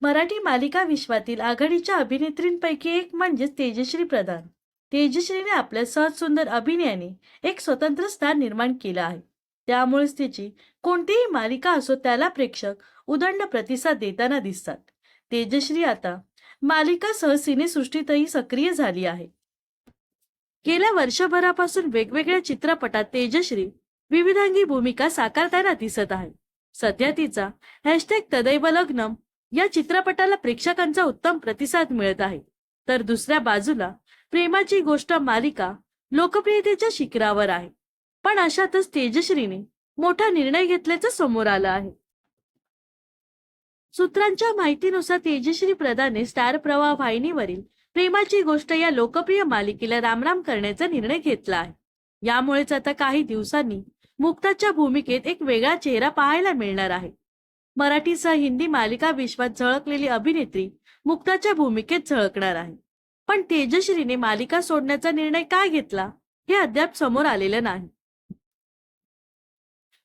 मराठी मालिका विश्वातील आघाडीच्या अभिनेत्रींपैकी एक म्हणजेच तेजश्री प्रधान. तेजश्रीने आपल्या सहज सुंदर अभिनयाने एक स्वतंत्र स्थान निर्माण केलं आहे. त्यामुळेच तिची कोणतीही मालिका असो त्याला प्रेक्षक उदंड प्रतिसाद देताना दिसतात. तेजश्री आता मालिका सह सिनेसृष्टीतही सक्रिय झाली आहे. गेल्या वर्षभरापासून वेगवेगळ्या चित्रपटात तेजश्री विविधांगी भूमिका साकारताना दिसत आहे. सध्या तिचा हॅशटॅग तदैव लग्नम या चित्रपटाला प्रेक्षकांचा उत्तम प्रतिसाद मिळत आहे. तर दुसऱ्या बाजूला प्रेमाची गोष्ट मालिका लोकप्रियतेच्या शिखरावर आहे. पण अशातच तेजश्रीने मोठा निर्णय घेतल्याचं समोर आलं आहे. सूत्रांच्या माहितीनुसार तेजश्री प्रधाने स्टार प्रवाह वाहिनीवरील प्रेमाची गोष्ट या लोकप्रिय मालिकेला रामराम करण्याचा निर्णय घेतला आहे. यामुळेच आता काही दिवसांनी मुक्ताच्या भूमिकेत एक वेगळा चेहरा पाहायला मिळणार आहे. मराठीसह हिंदी मालिका विश्वात झळकलेली अभिनेत्री मुक्ताच्या भूमिकेत झळकणार आहे. पण तेजश्रीने मालिका सोडण्याचा निर्णय काय घेतला हे अद्याप समोर आलेलं नाही.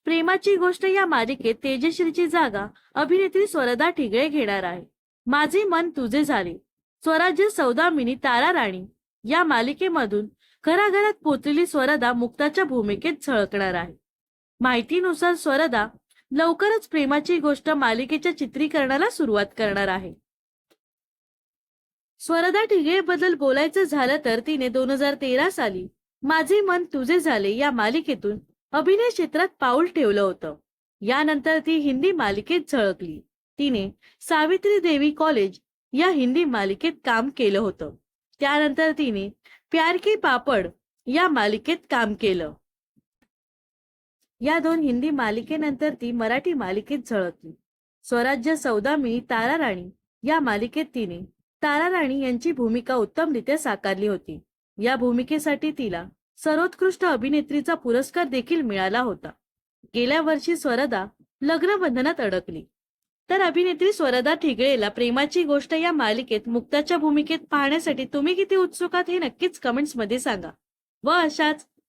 प्रेमाची गोष्ट या मालिकेत तेजश्रीची जागा अभिनेत्री स्वरदा ठिगळे घेणार आहे. माझे मन तुझे झाले. स्वराज्य सौदामिनी तारा राणी. या मालिकेमधून घराघरात पोचलेली स्वरदा मुक्ताच्या भूमिकेत झळकणार आहे. माहितीनुसार स्वरदा लवकरच प्रेमाची गोष्ट मालिकेच्या चित्रीकरणाला सुरुवात करणार आहे. स्वरदा बद्दल बोलायचं झालं तर तिने दोन हजार तेरा साली माझे मन तुझे झाले या मालिकेतून अभिनय क्षेत्रात पाऊल ठेवलं होतं. यानंतर ती हिंदी मालिकेत झळकली. तिने सावित्री देवी कॉलेज या हिंदी मालिकेत काम केलं होतं. त्यानंतर तिने प्यार की पापड या मालिकेत काम केलं. या दोन हिंदी मालिकेनंतर ती मराठी मालिकेत झळकली. स्वराज्य सौदामिनी तारा राणी या मालिकेत तिने तारा राणी यांची भूमिका उत्तमरित्या साकारली होती. या भूमिकेसाठी तिला सर्वोत्कृष्ट अभिनेत्रीचा पुरस्कार देखील मिळाला होता. गेल्या वर्षी स्वरदा लग्नबंधनात अडकली. तर अभिनेत्री स्वरदा ठिगळेला प्रेमाची गोष्ट या मालिकेत मुक्ताच्या भूमिकेत पाहण्यासाठी तुम्ही किती उत्सुक आहात हे नक्कीच कमेंट्समध्ये सांगा. व अशाच